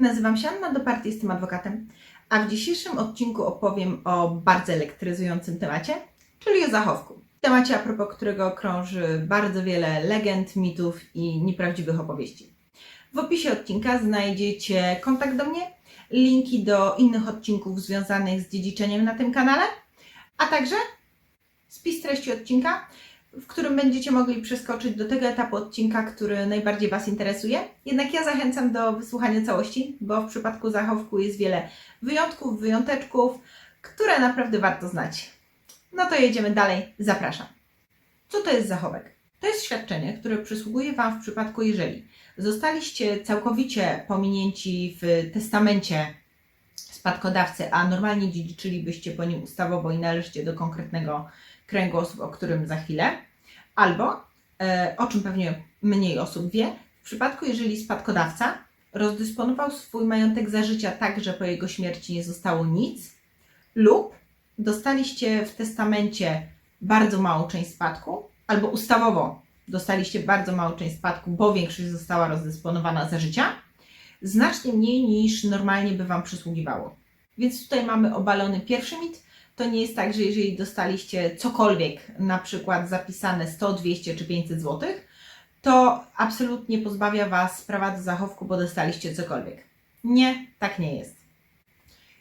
Nazywam się Anna do partii, jestem adwokatem, a w dzisiejszym odcinku opowiem o bardzo elektryzującym temacie, czyli o zachowku. Temacie, a propos którego krąży bardzo wiele legend, mitów i nieprawdziwych opowieści. W opisie odcinka znajdziecie kontakt do mnie, linki do innych odcinków związanych z dziedziczeniem na tym kanale, a także spis treści odcinka, w którym będziecie mogli przeskoczyć do tego etapu odcinka, który najbardziej Was interesuje. Jednak ja zachęcam do wysłuchania całości, bo w przypadku zachowku jest wiele wyjątków, wyjąteczków, które naprawdę warto znać. No to jedziemy dalej, zapraszam. Co to jest zachowek? To jest świadczenie, które przysługuje Wam w przypadku, jeżeli zostaliście całkowicie pominięci w testamencie spadkodawcy, a normalnie dziedziczylibyście po nim ustawowo i należycie do konkretnego kręgu osób, o którym za chwilę, albo, e, o czym pewnie mniej osób wie, w przypadku, jeżeli spadkodawca rozdysponował swój majątek za życia tak, że po jego śmierci nie zostało nic, lub dostaliście w testamencie bardzo małą część spadku, albo ustawowo dostaliście bardzo małą część spadku, bo większość została rozdysponowana za życia, znacznie mniej niż normalnie by Wam przysługiwało. Więc tutaj mamy obalony pierwszy mit. To nie jest tak, że jeżeli dostaliście cokolwiek, na przykład zapisane 100, 200 czy 500 zł, to absolutnie pozbawia Was prawa do zachowku, bo dostaliście cokolwiek. Nie, tak nie jest.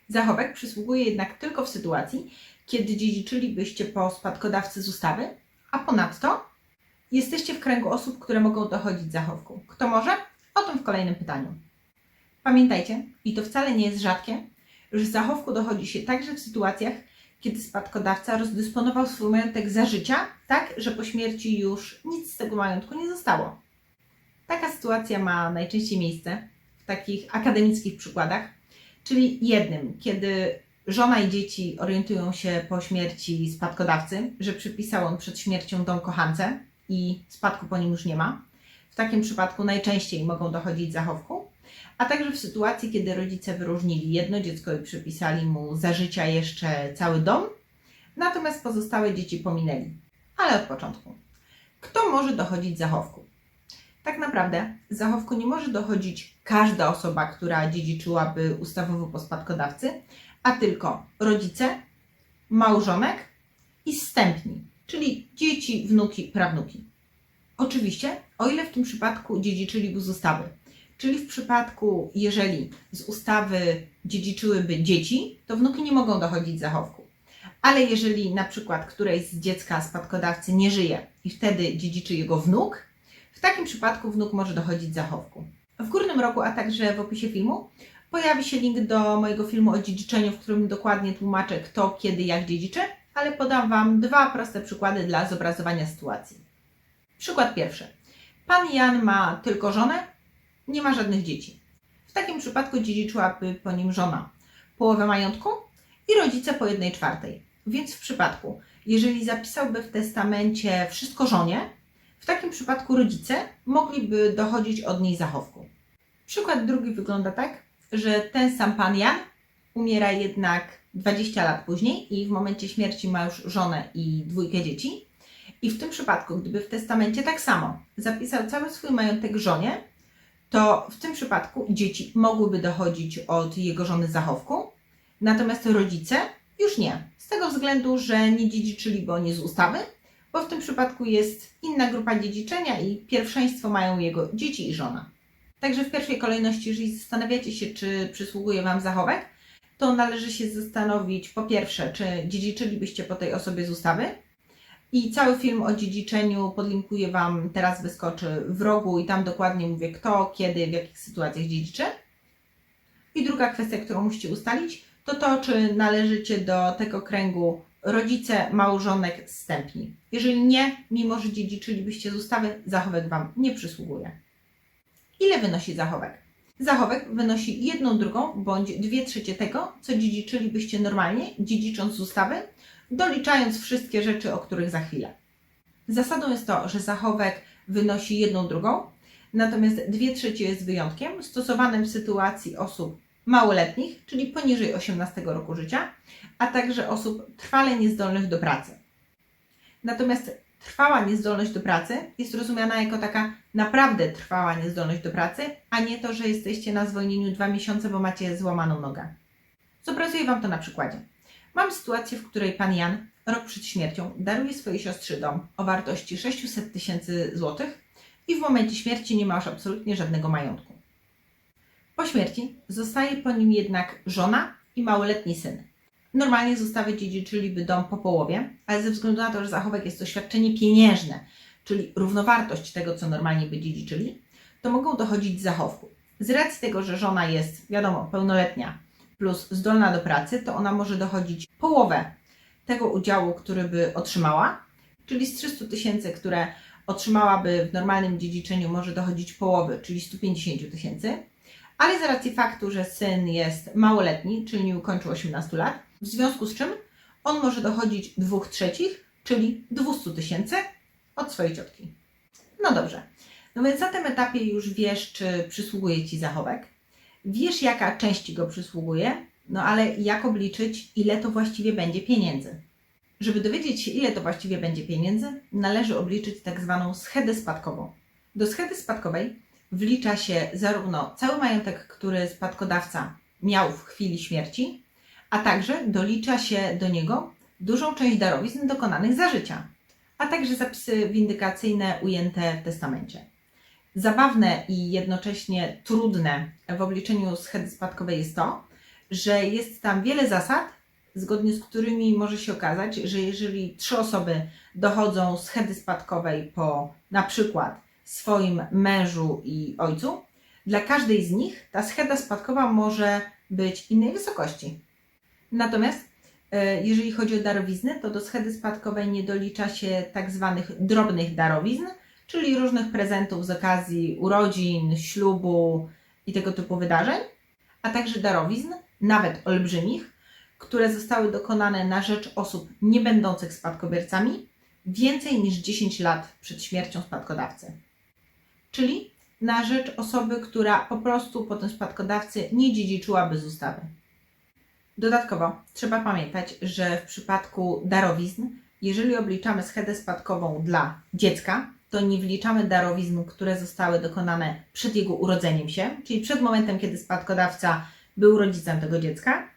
Zachowek przysługuje jednak tylko w sytuacji, kiedy dziedziczylibyście po spadkodawcy z ustawy, a ponadto jesteście w kręgu osób, które mogą dochodzić zachowku. Kto może? O tym w kolejnym pytaniu. Pamiętajcie, i to wcale nie jest rzadkie, że zachowku dochodzi się także w sytuacjach, kiedy spadkodawca rozdysponował swój majątek za życia, tak, że po śmierci już nic z tego majątku nie zostało. Taka sytuacja ma najczęściej miejsce w takich akademickich przykładach, czyli jednym, kiedy żona i dzieci orientują się po śmierci spadkodawcy, że przypisał on przed śmiercią dom kochance i spadku po nim już nie ma. W takim przypadku najczęściej mogą dochodzić zachowku, a także w sytuacji, kiedy rodzice wyróżnili jedno dziecko i przypisali mu za życia jeszcze cały dom, natomiast pozostałe dzieci pominęli. Ale od początku. Kto może dochodzić zachowku? Tak naprawdę zachowku nie może dochodzić każda osoba, która dziedziczyłaby ustawowo po spadkodawcy, a tylko rodzice, małżonek i zstępni, czyli dzieci, wnuki, prawnuki. Oczywiście, o ile w tym przypadku dziedziczyliby z ustawy. Czyli w przypadku, jeżeli z ustawy dziedziczyłyby dzieci, to wnuki nie mogą dochodzić zachowku. Ale jeżeli na przykład któreś z dziecka spadkodawcy nie żyje i wtedy dziedziczy jego wnuk, w takim przypadku wnuk może dochodzić zachowku. W górnym rogu, a także w opisie filmu pojawi się link do mojego filmu o dziedziczeniu, w którym dokładnie tłumaczę kto, kiedy, jak dziedziczy, ale podam Wam dwa proste przykłady dla zobrazowania sytuacji. Przykład pierwszy. Pan Jan ma tylko żonę, nie ma żadnych dzieci. W takim przypadku dziedziczyłaby po nim żona połowę majątku i rodzice po jednej czwartej. Więc w przypadku, jeżeli zapisałby w testamencie wszystko żonie, w takim przypadku rodzice mogliby dochodzić od niej zachowku. Przykład drugi wygląda tak, że ten sam pan Jan umiera jednak 20 lat później i w momencie śmierci ma już żonę i dwójkę dzieci. I w tym przypadku, gdyby w testamencie tak samo zapisał cały swój majątek żonie, to w tym przypadku dzieci mogłyby dochodzić od jego żony zachowku, natomiast rodzice już nie. Z tego względu, że nie dziedziczyliby oni z ustawy, bo w tym przypadku jest inna grupa dziedziczenia i pierwszeństwo mają jego dzieci i żona. Także w pierwszej kolejności, jeżeli zastanawiacie się, czy przysługuje Wam zachowek, to należy się zastanowić po pierwsze, czy dziedziczylibyście po tej osobie z ustawy, i cały film o dziedziczeniu podlinkuję Wam, teraz wyskoczy w rogu i tam dokładnie mówię kto, kiedy, w jakich sytuacjach dziedziczy. I druga kwestia, którą musicie ustalić, to to, czy należycie do tego kręgu rodzice, małżonek, zstępni. Jeżeli nie, mimo że dziedziczylibyście z ustawy, zachowek Wam nie przysługuje. Ile wynosi zachowek? Zachowek wynosi jedną drugą bądź dwie trzecie tego, co dziedziczylibyście normalnie, dziedzicząc z ustawy, doliczając wszystkie rzeczy, o których za chwilę. Zasadą jest to, że zachowek wynosi jedną drugą, natomiast dwie trzecie jest wyjątkiem stosowanym w sytuacji osób małoletnich, czyli poniżej 18 roku życia, a także osób trwale niezdolnych do pracy. Natomiast trwała niezdolność do pracy jest rozumiana jako taka naprawdę trwała niezdolność do pracy, a nie to, że jesteście na zwolnieniu dwa miesiące, bo macie złamaną nogę. Zobrazuję Wam to na przykładzie. Mam sytuację, w której pan Jan rok przed śmiercią daruje swojej siostrze dom o wartości 600 tysięcy złotych i w momencie śmierci nie ma już absolutnie żadnego majątku. Po śmierci zostaje po nim jednak żona i małoletni syn. Normalnie zostawy dziedziczyliby dom po połowie, ale ze względu na to, że zachowek jest to świadczenie pieniężne, czyli równowartość tego, co normalnie by dziedziczyli, to mogą dochodzić zachowku. Z racji tego, że żona jest, wiadomo, pełnoletnia plus zdolna do pracy, to ona może dochodzić połowę tego udziału, który by otrzymała, czyli z 300 tysięcy, które otrzymałaby w normalnym dziedziczeniu, może dochodzić połowy, czyli 150 tysięcy, ale z racji faktu, że syn jest małoletni, czyli nie ukończył 18 lat, w związku z czym on może dochodzić 2 trzecich, czyli 200 tysięcy od swojej ciotki. No dobrze, no więc na tym etapie już wiesz, czy przysługuje Ci zachowek, wiesz, jaka część go przysługuje, no ale jak obliczyć, ile to właściwie będzie pieniędzy. Żeby dowiedzieć się, ile to właściwie będzie pieniędzy, należy obliczyć tak zwaną schedę spadkową. Do schedy spadkowej wlicza się zarówno cały majątek, który spadkodawca miał w chwili śmierci, a także dolicza się do niego dużą część darowizn dokonanych za życia, a także zapisy windykacyjne ujęte w testamencie. Zabawne i jednocześnie trudne w obliczeniu schedy spadkowej jest to, że jest tam wiele zasad, zgodnie z którymi może się okazać, że jeżeli trzy osoby dochodzą schedy spadkowej po na przykład swoim mężu i ojcu, dla każdej z nich ta scheda spadkowa może być innej wysokości. Natomiast e, jeżeli chodzi o darowizny, to do schedy spadkowej nie dolicza się tak zwanych drobnych darowizn, czyli różnych prezentów z okazji urodzin, ślubu i tego typu wydarzeń, a także darowizn, nawet olbrzymich, które zostały dokonane na rzecz osób nie będących spadkobiercami więcej niż 10 lat przed śmiercią spadkodawcy. Czyli na rzecz osoby, która po prostu po tym spadkodawcy nie dziedziczyłaby z ustawy. Dodatkowo trzeba pamiętać, że w przypadku darowizn, jeżeli obliczamy schedę spadkową dla dziecka, to nie wliczamy darowizn, które zostały dokonane przed jego urodzeniem się, czyli przed momentem, kiedy spadkodawca był rodzicem tego dziecka,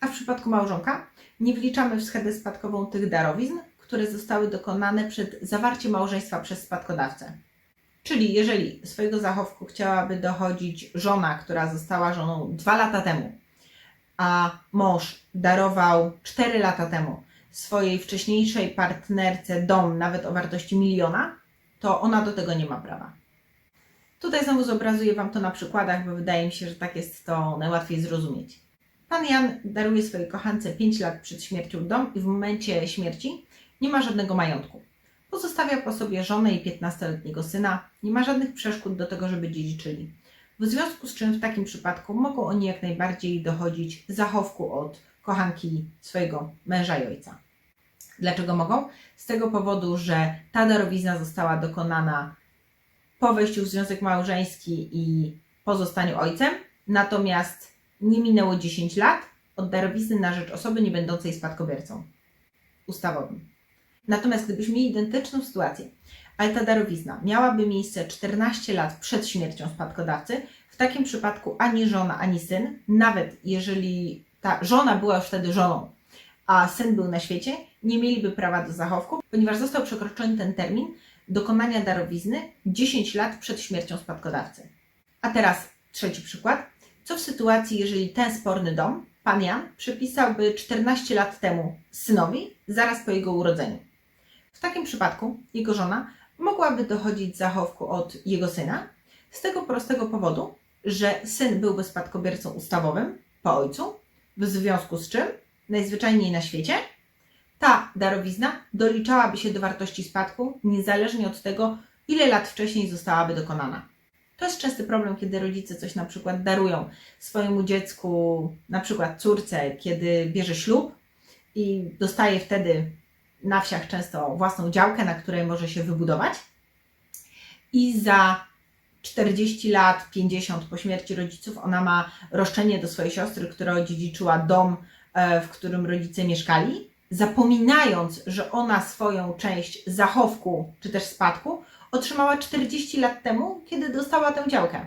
a w przypadku małżonka nie wliczamy w schedę spadkową tych darowizn, które zostały dokonane przed zawarciem małżeństwa przez spadkodawcę. Czyli jeżeli swojego zachowku chciałaby dochodzić żona, która została żoną dwa lata temu, a mąż darował 4 lata temu swojej wcześniejszej partnerce dom nawet o wartości miliona, to ona do tego nie ma prawa. Tutaj znowu zobrazuję Wam to na przykładach, bo wydaje mi się, że tak jest to najłatwiej zrozumieć. Pan Jan daruje swojej kochance 5 lat przed śmiercią dom i w momencie śmierci nie ma żadnego majątku. Pozostawia po sobie żonę i 15-letniego syna, nie ma żadnych przeszkód do tego, żeby dziedziczyli. W związku z czym w takim przypadku mogą oni jak najbardziej dochodzić zachowku od kochanki swojego męża i ojca. Dlaczego mogą? Z tego powodu, że ta darowizna została dokonana po wejściu w związek małżeński i po zostaniu ojcem, natomiast nie minęło 10 lat od darowizny na rzecz osoby nie będącej spadkobiercą ustawowym. Natomiast gdybyśmy mieli identyczną sytuację, ale ta darowizna miałaby miejsce 14 lat przed śmiercią spadkodawcy, w takim przypadku ani żona, ani syn, nawet jeżeli ta żona była już wtedy żoną, a syn był na świecie, nie mieliby prawa do zachowku, ponieważ został przekroczony ten termin dokonania darowizny 10 lat przed śmiercią spadkodawcy. A teraz trzeci przykład. Co w sytuacji, jeżeli ten sporny dom, pan Jan, przypisałby 14 lat temu synowi, zaraz po jego urodzeniu? W takim przypadku jego żona mogłaby dochodzić zachowku od jego syna z tego prostego powodu, że syn byłby spadkobiercą ustawowym po ojcu, w związku z czym najzwyczajniej na świecie ta darowizna doliczałaby się do wartości spadku, niezależnie od tego, ile lat wcześniej zostałaby dokonana. To jest częsty problem, kiedy rodzice coś na przykład darują swojemu dziecku, na przykład córce, kiedy bierze ślub i dostaje wtedy na wsiach często własną działkę, na której może się wybudować. I za 40 lat, 50 po śmierci rodziców, ona ma roszczenie do swojej siostry, która odziedziczyła dom, e, w którym rodzice mieszkali. Zapominając, że ona swoją część zachowku czy też spadku otrzymała 40 lat temu, kiedy dostała tę działkę.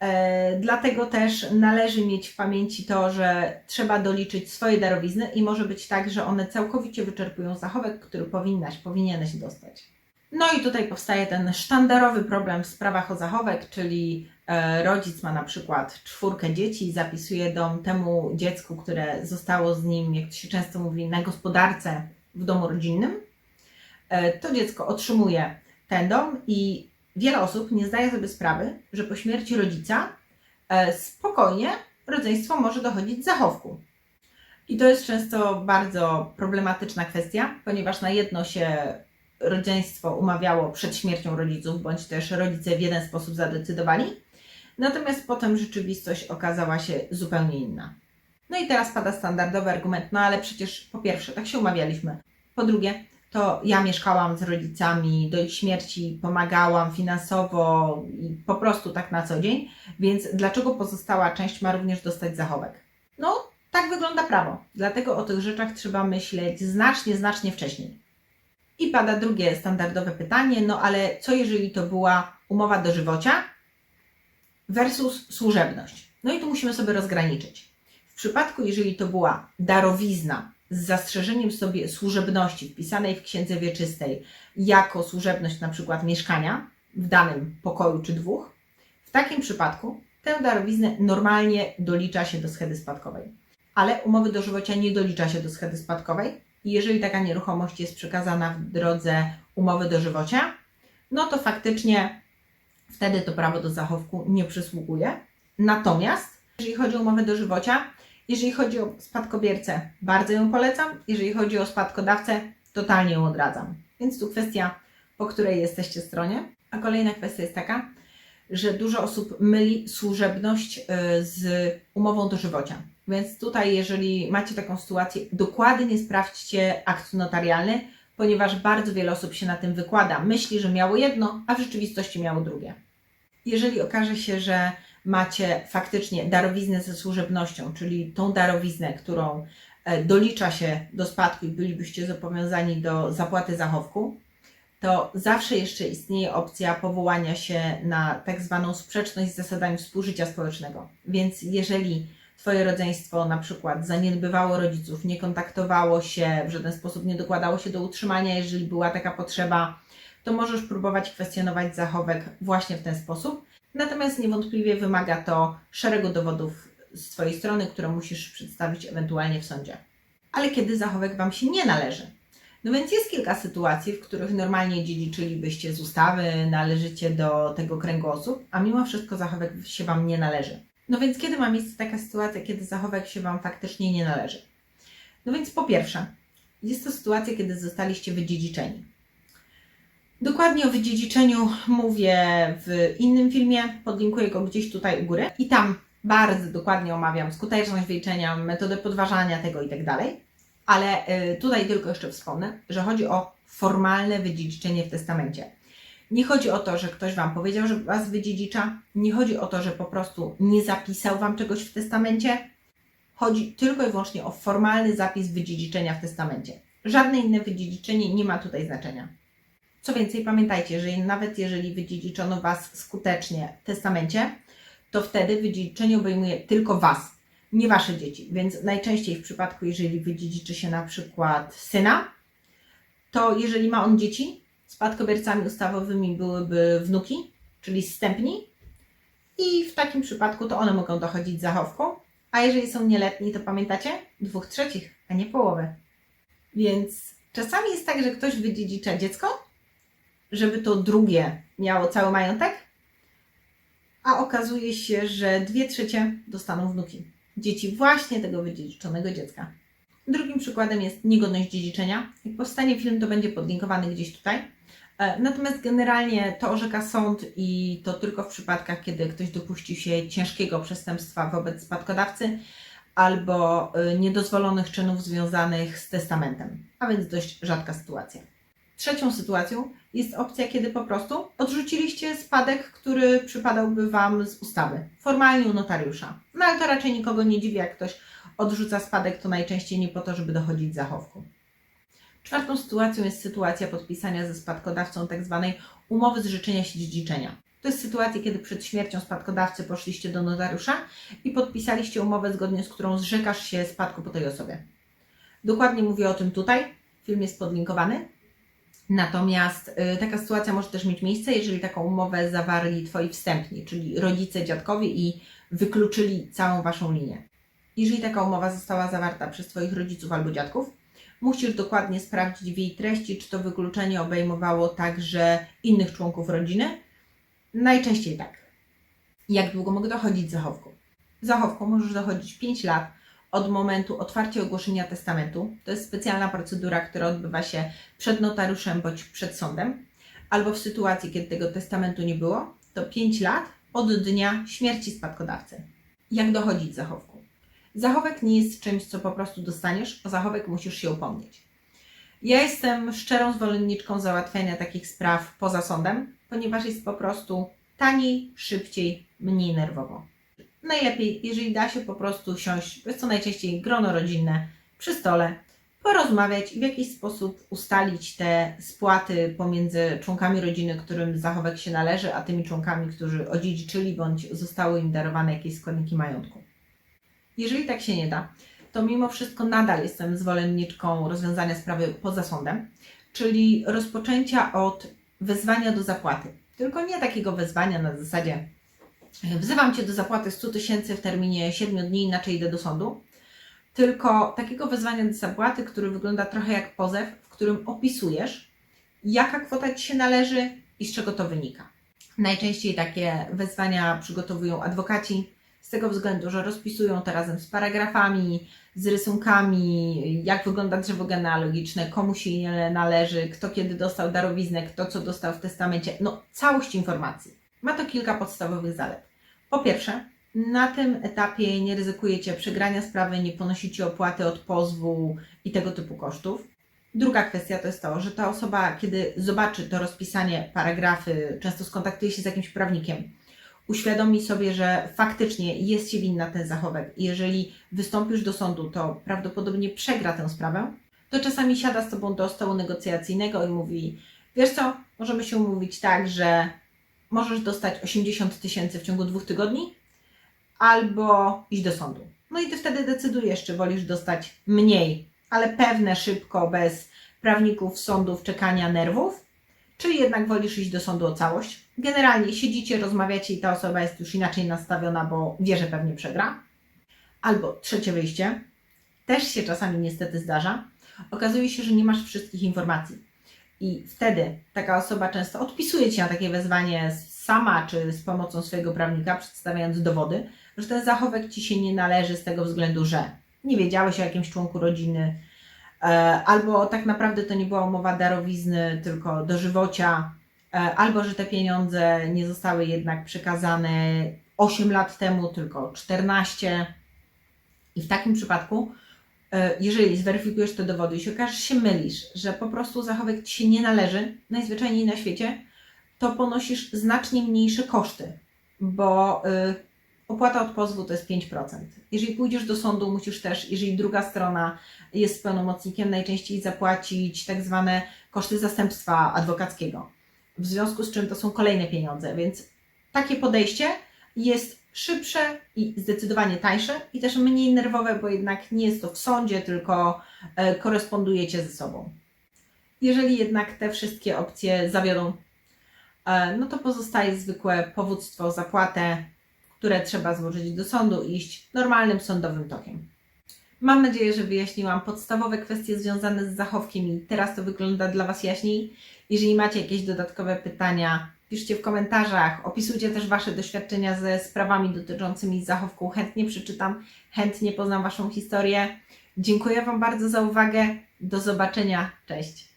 E, dlatego też należy mieć w pamięci to, że trzeba doliczyć swoje darowizny i może być tak, że one całkowicie wyczerpują zachowek, który powinnaś, powinieneś dostać. No i tutaj powstaje ten sztandarowy problem w sprawach o zachowek, czyli e, rodzic ma na przykład czwórkę dzieci i zapisuje dom temu dziecku, które zostało z nim, jak się często mówi, na gospodarce w domu rodzinnym. E, to dziecko otrzymuje ten dom i wiele osób nie zdaje sobie sprawy, że po śmierci rodzica e, spokojnie rodzeństwo może dochodzić zachowku. I to jest często bardzo problematyczna kwestia, ponieważ na jedno się rodzeństwo umawiało przed śmiercią rodziców, bądź też rodzice w jeden sposób zadecydowali, natomiast potem rzeczywistość okazała się zupełnie inna. No i teraz pada standardowy argument, no ale przecież po pierwsze, tak się umawialiśmy. Po drugie, to ja mieszkałam z rodzicami do ich śmierci, pomagałam finansowo i po prostu tak na co dzień, więc dlaczego pozostała część ma również dostać zachowek? No, tak wygląda prawo. Dlatego o tych rzeczach trzeba myśleć znacznie, znacznie wcześniej. I pada drugie standardowe pytanie, no ale co jeżeli to była umowa dożywocia versus służebność? No i tu musimy sobie rozgraniczyć. W przypadku, jeżeli to była darowizna z zastrzeżeniem sobie służebności wpisanej w księdze wieczystej jako służebność na przykład mieszkania w danym pokoju czy dwóch, w takim przypadku tę darowiznę normalnie dolicza się do schedy spadkowej. Ale umowy dożywocia nie dolicza się do schedy spadkowej, i jeżeli taka nieruchomość jest przekazana w drodze umowy dożywocia, no to faktycznie wtedy to prawo do zachowku nie przysługuje. Natomiast jeżeli chodzi o umowę dożywocia, jeżeli chodzi o spadkobiercę, bardzo ją polecam. Jeżeli chodzi o spadkodawcę, totalnie ją odradzam. Więc tu kwestia, po której jesteście stronie. A kolejna kwestia jest taka, że dużo osób myli służebność y, z umową dożywocia. Więc tutaj, jeżeli macie taką sytuację, dokładnie sprawdźcie akt notarialny, ponieważ bardzo wiele osób się na tym wykłada. Myśli, że miało jedno, a w rzeczywistości miało drugie. Jeżeli okaże się, że macie faktycznie darowiznę ze służebnością, czyli tą darowiznę, którą e, dolicza się do spadku i bylibyście zobowiązani do zapłaty zachowku, to zawsze jeszcze istnieje opcja powołania się na tak zwaną sprzeczność z zasadami współżycia społecznego. Więc jeżeli Twoje rodzeństwo na przykład zaniedbywało rodziców, nie kontaktowało się, w żaden sposób nie dokładało się do utrzymania, jeżeli była taka potrzeba, to możesz próbować kwestionować zachowek właśnie w ten sposób. Natomiast niewątpliwie wymaga to szeregu dowodów z Twojej strony, które musisz przedstawić ewentualnie w sądzie. Ale kiedy zachowek Wam się nie należy? No więc jest kilka sytuacji, w których normalnie dziedziczylibyście z ustawy, należycie do tego kręgu osób, a mimo wszystko zachowek się Wam nie należy. No więc kiedy ma miejsce taka sytuacja, kiedy zachowek się Wam faktycznie nie należy? No więc po pierwsze, jest to sytuacja, kiedy zostaliście wydziedziczeni. Dokładnie o wydziedziczeniu mówię w innym filmie, podlinkuję go gdzieś tutaj u góry i tam bardzo dokładnie omawiam skuteczność wyliczenia, metodę podważania tego i tak dalej. Ale y, tutaj tylko jeszcze wspomnę, że chodzi o formalne wydziedziczenie w testamencie. Nie chodzi o to, że ktoś Wam powiedział, że Was wydziedzicza. Nie chodzi o to, że po prostu nie zapisał Wam czegoś w testamencie. Chodzi tylko i wyłącznie o formalny zapis wydziedziczenia w testamencie. Żadne inne wydziedziczenie nie ma tutaj znaczenia. Co więcej, pamiętajcie, że nawet jeżeli wydziedziczono Was skutecznie w testamencie, to wtedy wydziedziczenie obejmuje tylko Was, nie Wasze dzieci. Więc najczęściej w przypadku, jeżeli wydziedziczy się na przykład syna, to jeżeli ma on dzieci, Spadkobiercami ustawowymi byłyby wnuki, czyli zstępni, i w takim przypadku to one mogą dochodzić zachowku, a jeżeli są nieletni, to pamiętacie? Dwóch trzecich, a nie połowy. Więc czasami jest tak, że ktoś wydziedzicza dziecko, żeby to drugie miało cały majątek, a okazuje się, że dwie trzecie dostaną wnuki. Dzieci właśnie tego wydziedziczonego dziecka. Drugim przykładem jest niegodność dziedziczenia. Jak powstanie film, to będzie podlinkowany gdzieś tutaj. E, natomiast generalnie to orzeka sąd i to tylko w przypadkach, kiedy ktoś dopuści się ciężkiego przestępstwa wobec spadkodawcy albo e, niedozwolonych czynów związanych z testamentem, a więc dość rzadka sytuacja. Trzecią sytuacją jest opcja, kiedy po prostu odrzuciliście spadek, który przypadałby Wam z ustawy, formalnie u notariusza. No ale to raczej nikogo nie dziwi, jak ktoś odrzuca spadek, to najczęściej nie po to, żeby dochodzić zachowku. Czwartą sytuacją jest sytuacja podpisania ze spadkodawcą tzw. umowy zrzeczenia się dziedziczenia. To jest sytuacja, kiedy przed śmiercią spadkodawcy poszliście do notariusza i podpisaliście umowę, zgodnie z którą zrzekasz się spadku po tej osobie. Dokładnie mówię o tym tutaj. Film jest podlinkowany. Natomiast y, taka sytuacja może też mieć miejsce, jeżeli taką umowę zawarli Twoi wstępni, czyli rodzice, dziadkowie i wykluczyli całą Waszą linię. Jeżeli taka umowa została zawarta przez Twoich rodziców albo dziadków, musisz dokładnie sprawdzić w jej treści, czy to wykluczenie obejmowało także innych członków rodziny. Najczęściej tak. Jak długo mogę dochodzić zachowku? Zachowku możesz dochodzić 5 lat od momentu otwarcia ogłoszenia testamentu. To jest specjalna procedura, która odbywa się przed notariuszem bądź przed sądem, albo w sytuacji, kiedy tego testamentu nie było, to 5 lat od dnia śmierci spadkodawcy. Jak dochodzić zachowku? Zachowek nie jest czymś, co po prostu dostaniesz, o zachowek musisz się upomnieć. Ja jestem szczerą zwolenniczką załatwiania takich spraw poza sądem, ponieważ jest po prostu taniej, szybciej, mniej nerwowo. Najlepiej, jeżeli da się po prostu siąść, jest to najczęściej grono rodzinne, przy stole, porozmawiać i w jakiś sposób ustalić te spłaty pomiędzy członkami rodziny, którym zachowek się należy, a tymi członkami, którzy odziedziczyli bądź zostały im darowane jakieś składniki majątku. Jeżeli tak się nie da, to mimo wszystko nadal jestem zwolenniczką rozwiązania sprawy poza sądem, czyli rozpoczęcia od wezwania do zapłaty. Tylko nie takiego wezwania na zasadzie wzywam Cię do zapłaty 100 tysięcy w terminie 7 dni, inaczej idę do sądu, tylko takiego wezwania do zapłaty, który wygląda trochę jak pozew, w którym opisujesz, jaka kwota Ci się należy i z czego to wynika. Najczęściej takie wezwania przygotowują adwokaci, z tego względu, że rozpisują to razem z paragrafami, z rysunkami, jak wygląda drzewo genealogiczne, komu się należy, kto kiedy dostał darowiznę, kto co dostał w testamencie, no całość informacji. Ma to kilka podstawowych zalet. Po pierwsze, na tym etapie nie ryzykujecie przegrania sprawy, nie ponosicie opłaty od pozwu i tego typu kosztów. Druga kwestia to jest to, że ta osoba, kiedy zobaczy to rozpisanie, paragrafy, często skontaktuje się z jakimś prawnikiem, uświadomi sobie, że faktycznie jest się winna ten zachowek i jeżeli wystąpisz do sądu, to prawdopodobnie przegra tę sprawę, to czasami siada z Tobą do stołu negocjacyjnego i mówi, wiesz co, możemy się umówić tak, że możesz dostać 80 tysięcy w ciągu dwóch tygodni, albo iść do sądu. No i Ty wtedy decydujesz, czy wolisz dostać mniej, ale pewne, szybko, bez prawników, sądów, czekania, nerwów, czy jednak wolisz iść do sądu o całość. Generalnie siedzicie, rozmawiacie i ta osoba jest już inaczej nastawiona, bo wie, że pewnie przegra. Albo trzecie wyjście, też się czasami niestety zdarza. Okazuje się, że nie masz wszystkich informacji. I wtedy taka osoba często odpisuje ci na takie wezwanie sama czy z pomocą swojego prawnika, przedstawiając dowody, że ten zachowek ci się nie należy z tego względu, że nie wiedziałeś o jakimś członku rodziny, albo tak naprawdę to nie była umowa darowizny, tylko dożywocia, e, albo że te pieniądze nie zostały jednak przekazane 8 lat temu, tylko 14. I w takim przypadku E, jeżeli zweryfikujesz te dowody i się okaże, że się mylisz, że po prostu zachowek Ci się nie należy, najzwyczajniej na świecie, to ponosisz znacznie mniejsze koszty, bo y, opłata od pozwu to jest 5%. Jeżeli pójdziesz do sądu, musisz też, jeżeli druga strona jest pełnomocnikiem, najczęściej zapłacić tak zwane koszty zastępstwa adwokackiego. W związku z czym to są kolejne pieniądze, więc takie podejście jest szybsze i zdecydowanie tańsze i też mniej nerwowe, bo jednak nie jest to w sądzie, tylko e, korespondujecie ze sobą. Jeżeli jednak te wszystkie opcje zawiodą, e, no to pozostaje zwykłe powództwo, zapłatę, które trzeba złożyć do sądu i iść normalnym sądowym tokiem. Mam nadzieję, że wyjaśniłam podstawowe kwestie związane z zachowkiem i teraz to wygląda dla Was jaśniej. Jeżeli macie jakieś dodatkowe pytania, Piszcie w komentarzach, opisujcie też Wasze doświadczenia ze sprawami dotyczącymi zachowku. Chętnie przeczytam, chętnie poznam Waszą historię. Dziękuję Wam bardzo za uwagę. Do zobaczenia. Cześć.